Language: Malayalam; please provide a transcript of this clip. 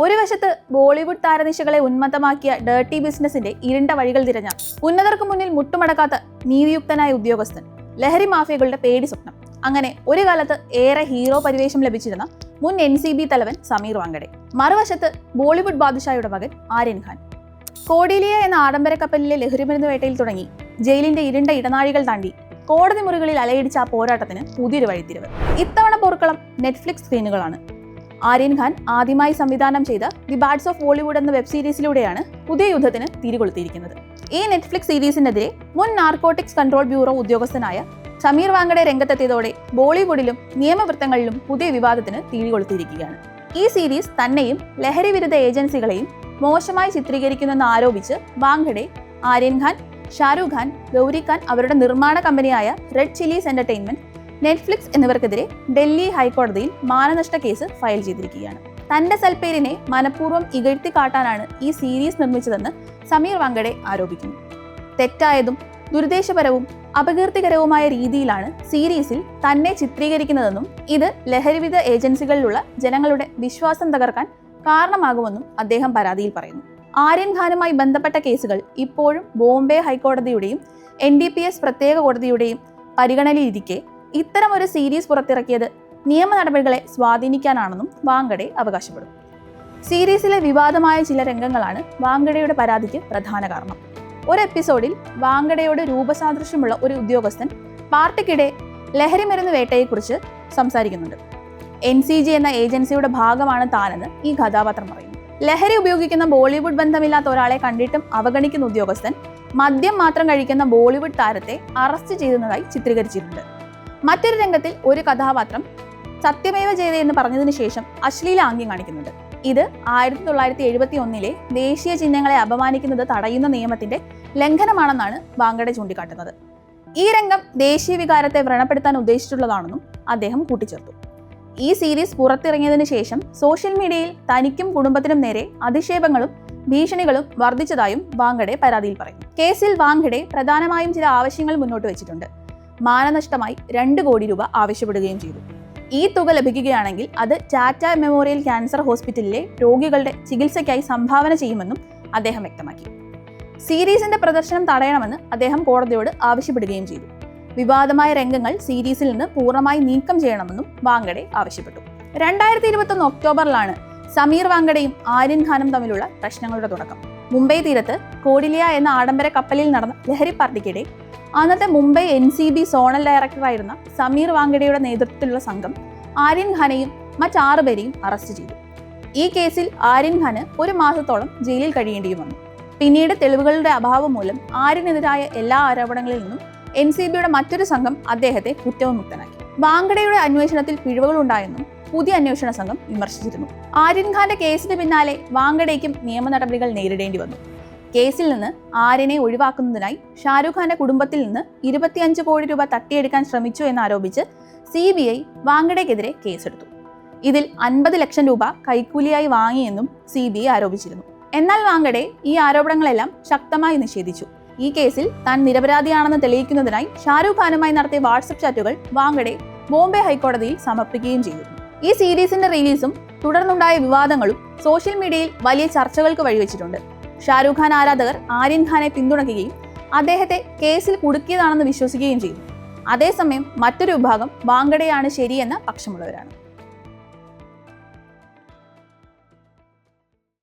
ഒരു വശത്ത് ബോളിവുഡ് താരനിശകളെ ഉന്മത്തമാക്കിയ ഡേർട്ടി ബിസിനസിന്റെ ഇരുണ്ട വഴികൾ തിരഞ്ഞ ഉന്നതർക്ക് മുന്നിൽ മുട്ടുമടക്കാത്ത നീതിയുക്തനായ ഉദ്യോഗസ്ഥൻ ലഹരി മാഫിയകളുടെ പേടി സ്വപ്നം. അങ്ങനെ ഒരു കാലത്ത് ഏറെ ഹീറോ പരിവേഷം ലഭിച്ചിരുന്ന മുൻ എൻ സി ബി തലവൻ സമീർ വാങ്കഡെ മറുവശത്ത് ബോളിവുഡ് ബാദുഷായുടെ മകൻ ആര്യൻ ഖാൻ. കോഡിലിയ എന്ന ആഡംബര കപ്പലിലെ ലഹരിമരുന്ന് വേട്ടയിൽ തുടങ്ങി ജയിലിന്റെ ഇരുണ്ട ഇടനാഴികൾ താണ്ടി കോടതി മുറികളിൽ അലയിടിച്ച ആ പോരാട്ടത്തിന് പുതിയൊരു വഴിത്തിരിവ്. ഇത്തവണ പോർക്കളം നെറ്റ്ഫ്ലിക്സ് സ്ക്രീനുകളാണ്. ആര്യൻ ഖാൻ ആദ്യമായി സംവിധാനം ചെയ്ത ദി ബാഡ്സ് ഓഫ് ബോളിവുഡ് എന്ന വെബ് സീരീസിലൂടെയാണ് പുതിയ യുദ്ധത്തിന് തിരികൊളുത്തിയിരിക്കുന്നത്. ഈ നെറ്റ്ഫ്ലിക്സ് സീരീസിനെതിരെ മുൻ നാർക്കോട്ടിക്സ് കൺട്രോൾ ബ്യൂറോ ഉദ്യോഗസ്ഥനായ സമീർ വാങ്കഡെ രംഗത്തെത്തിയതോടെ ബോളിവുഡിലും നിയമവൃത്തങ്ങളിലും പുതിയ വിവാദത്തിന് തിരികൊളുത്തിയിരിക്കുകയാണ്. ഈ സീരീസ് തന്നെയും ലഹരി വിരുദ്ധ ഏജൻസികളെയും മോശമായി ചിത്രീകരിക്കുന്നെന്ന് ആരോപിച്ച് വാങ്കഡെ ആര്യൻ ഖാൻ ഷാരൂഖ് ഖാൻ ഗൗരി ഖാൻ അവരുടെ നിർമ്മാണ കമ്പനിയായ റെഡ് ചില്ലീസ് എന്റർടൈൻമെന്റ് നെറ്റ്ഫ്ലിക്സ് എന്നിവർക്കെതിരെ ഡൽഹി ഹൈക്കോടതിയിൽ മാനനഷ്ട കേസ് ഫയൽ ചെയ്തിരിക്കുകയാണ്. തന്റെ സൽപ്പേരിനെ മനഃപൂർവം ഇകഴ്ത്തി കാട്ടാനാണ് ഈ സീരീസ് നിർമ്മിച്ചതെന്ന് സമീർ വാങ്കടെ ആരോപിക്കുന്നു. തെറ്റായതും ദുരുദ്ദേശപരവും അപകീർത്തികരവുമായ രീതിയിലാണ് സീരീസിൽ തന്നെ ചിത്രീകരിക്കുന്നതെന്നും ഇത് ലഹരിവിധ ഏജൻസികളിലുള്ള ജനങ്ങളുടെ വിശ്വാസം തകർക്കാൻ കാരണമാകുമെന്നും അദ്ദേഹം പരാതിയിൽ പറയുന്നു. ആര്യൻ ഖാനുമായി ബന്ധപ്പെട്ട കേസുകൾ ഇപ്പോഴും ബോംബെ ഹൈക്കോടതിയുടെയും എൻ ഡി പി എസ് പ്രത്യേക കോടതിയുടെയും പരിഗണനയിലിരിക്കെ ഇത്തരം ഒരു സീരീസ് പുറത്തിറക്കിയത് നിയമ നടപടികളെ സ്വാധീനിക്കാനാണെന്നും വാങ്കഡെ അവകാശപ്പെടും സീരീസിലെ വിവാദമായ ചില രംഗങ്ങളാണ് വാങ്കഡയുടെ പരാതിക്ക് പ്രധാന കാരണം. ഒരു എപ്പിസോഡിൽ വാങ്കഡയോട് രൂപസാദൃശ്യമുള്ള ഒരു ഉദ്യോഗസ്ഥൻ പാർട്ടിക്കിടെ ലഹരി മരുന്ന് വേട്ടയെക്കുറിച്ച് സംസാരിക്കുന്നുണ്ട്. എൻ സി ജി എന്ന ഏജൻസിയുടെ ഭാഗമാണ് താനെന്ന് ഈ കഥാപാത്രം പറയുന്നു. ലഹരി ഉപയോഗിക്കുന്ന ബോളിവുഡ് ബന്ധമില്ലാത്ത ഒരാളെ കണ്ടിട്ടും അവഗണിക്കുന്ന ഉദ്യോഗസ്ഥൻ മദ്യം മാത്രം കഴിക്കുന്ന ബോളിവുഡ് താരത്തെ അറസ്റ്റ് ചെയ്യുന്നതായി ചിത്രീകരിച്ചിട്ടുണ്ട്. മറ്റൊരു രംഗത്തിൽ ഒരു കഥാപാത്രം സത്യമേവ ജയത എന്ന് പറഞ്ഞതിന് ശേഷം അശ്ലീല ആംഗ്യം കാണിക്കുന്നുണ്ട്. ഇത് ആയിരത്തി തൊള്ളായിരത്തി എഴുപത്തി ഒന്നിലെ ദേശീയ ചിഹ്നങ്ങളെ അപമാനിക്കുന്നത് തടയുന്ന നിയമത്തിന്റെ ലംഘനമാണെന്നാണ് വാങ്കഡെ ചൂണ്ടിക്കാട്ടുന്നത്. ഈ രംഗം ദേശീയ വികാരത്തെ വ്രണപ്പെടുത്താൻ ഉദ്ദേശിച്ചിട്ടുള്ളതാണെന്നും അദ്ദേഹം കൂട്ടിച്ചേർത്തു. ഈ സീരീസ് പുറത്തിറങ്ങിയതിനു ശേഷം സോഷ്യൽ മീഡിയയിൽ തനിക്കും കുടുംബത്തിനും നേരെ അധിക്ഷേപങ്ങളും ഭീഷണികളും വർദ്ധിച്ചതായും വാങ്കഡെ പരാതിയിൽ പറയുന്നു. കേസിൽ വാങ്കഡെ പ്രധാനമായും ചില ആവശ്യങ്ങൾ മുന്നോട്ട് വെച്ചിട്ടുണ്ട്. മാനനഷ്ടമായി രണ്ട് കോടി രൂപ ആവശ്യപ്പെടുകയും ചെയ്തു. ഈ തുക ലഭിക്കുകയാണെങ്കിൽ അത് ടാറ്റ മെമ്മോറിയൽ ക്യാൻസർ ഹോസ്പിറ്റലിലെ രോഗികളുടെ ചികിത്സയ്ക്കായി സംഭാവന ചെയ്യുമെന്നും അദ്ദേഹം വ്യക്തമാക്കി. സീരീസിന്റെ പ്രദർശനം തടയണമെന്ന് അദ്ദേഹം കോടതിയോട് ആവശ്യപ്പെടുകയും ചെയ്തു. വിവാദമായ രംഗങ്ങൾ സീരീസിൽ നിന്ന് പൂർണമായി നീക്കം ചെയ്യണമെന്നും വാങ്കഡെ ആവശ്യപ്പെട്ടു. രണ്ടായിരത്തി ഇരുപത്തൊന്ന് ഒക്ടോബറിലാണ് സമീർ വാങ്കഡയും ആര്യൻ ഖാനും തമ്മിലുള്ള പ്രശ്നങ്ങളുടെ തുടക്കം. മുംബൈ തീരത്ത് കോഡിലിയ എന്ന ആഡംബര കപ്പലിൽ നടന്ന ലഹരി പാർട്ടിക്കിടെ അന്നത്തെ Mumbai N C B zonal ഡയറക്ടറായിരുന്ന Sameer വാങ്കഡയുടെ നേതൃത്വത്തിലുള്ള സംഘം ആര്യൻ ഖാനെയും മറ്റാറുപേരെയും അറസ്റ്റ് ചെയ്തു. ഈ കേസിൽ ആര്യൻ ഖാന് ഒരു മാസത്തോളം ജയിലിൽ കഴിയേണ്ടി വന്നു. പിന്നീട് തെളിവുകളുടെ അഭാവം മൂലം ആര്യനെതിരായ എല്ലാ ആരോപണങ്ങളിൽ നിന്നും എൻ സി ബിയുടെ മറ്റൊരു സംഘം അദ്ദേഹത്തെ കുറ്റവിമുക്തനാക്കി. വാങ്കഡയുടെ അന്വേഷണത്തിൽ പിഴവുകളുണ്ടായെന്നും പുതിയ അന്വേഷണ സംഘം വിമർശിച്ചിരുന്നു. ആര്യൻ ഖാന്റെ കേസിന് പിന്നാലെ വാങ്കഡേക്കും നിയമ നടപടികൾ നേരിടേണ്ടി വന്നു. കേസിൽ നിന്ന് ആര്യനെ ഒഴിവാക്കുന്നതിനായി ഷാരൂഖ് ഖാന്റെ കുടുംബത്തിൽ നിന്ന് ഇരുപത്തിയഞ്ച് കോടി രൂപ തട്ടിയെടുക്കാൻ ശ്രമിച്ചു എന്നാരോപിച്ച് സി ബി ഐ വാങ്കഡയ്ക്കെതിരെ കേസെടുത്തു. ഇതിൽ അൻപത് ലക്ഷം രൂപ കൈക്കൂലിയായി വാങ്ങിയെന്നും സി ബി ഐ ആരോപിച്ചിരുന്നു. എന്നാൽ വാങ്കഡെ ഈ ആരോപണങ്ങളെല്ലാം ശക്തമായി നിഷേധിച്ചു. ഈ കേസിൽ താൻ നിരപരാധിയാണെന്ന് തെളിയിക്കുന്നതിനായി ഷാരൂഖ് ഖാനുമായി നടത്തിയ വാട്സപ്പ് ചാറ്റുകൾ വാങ്കഡെ ബോംബെ ഹൈക്കോടതിയിൽ സമർപ്പിക്കുകയും ചെയ്തു ഈ സീരീസിന്റെ റിലീസും തുടർന്നുണ്ടായ വിവാദങ്ങളും സോഷ്യൽ മീഡിയയിൽ വലിയ ചർച്ചകൾക്ക് വഴിവെച്ചിട്ടുണ്ട്. ഷാരൂഖ് ഖാൻ ആരാധകർ ആര്യൻ ഖാനെ പിന്തുണയ്ക്കുകയും അദ്ദേഹത്തെ കേസിൽ കുടുക്കിയതാണെന്ന് വിശ്വസിക്കുകയും ചെയ്തു അതേസമയം മറ്റൊരു വിഭാഗം വാങ്കഡയാണ് ശരിയെന്ന പക്ഷമുള്ളവരാണ്.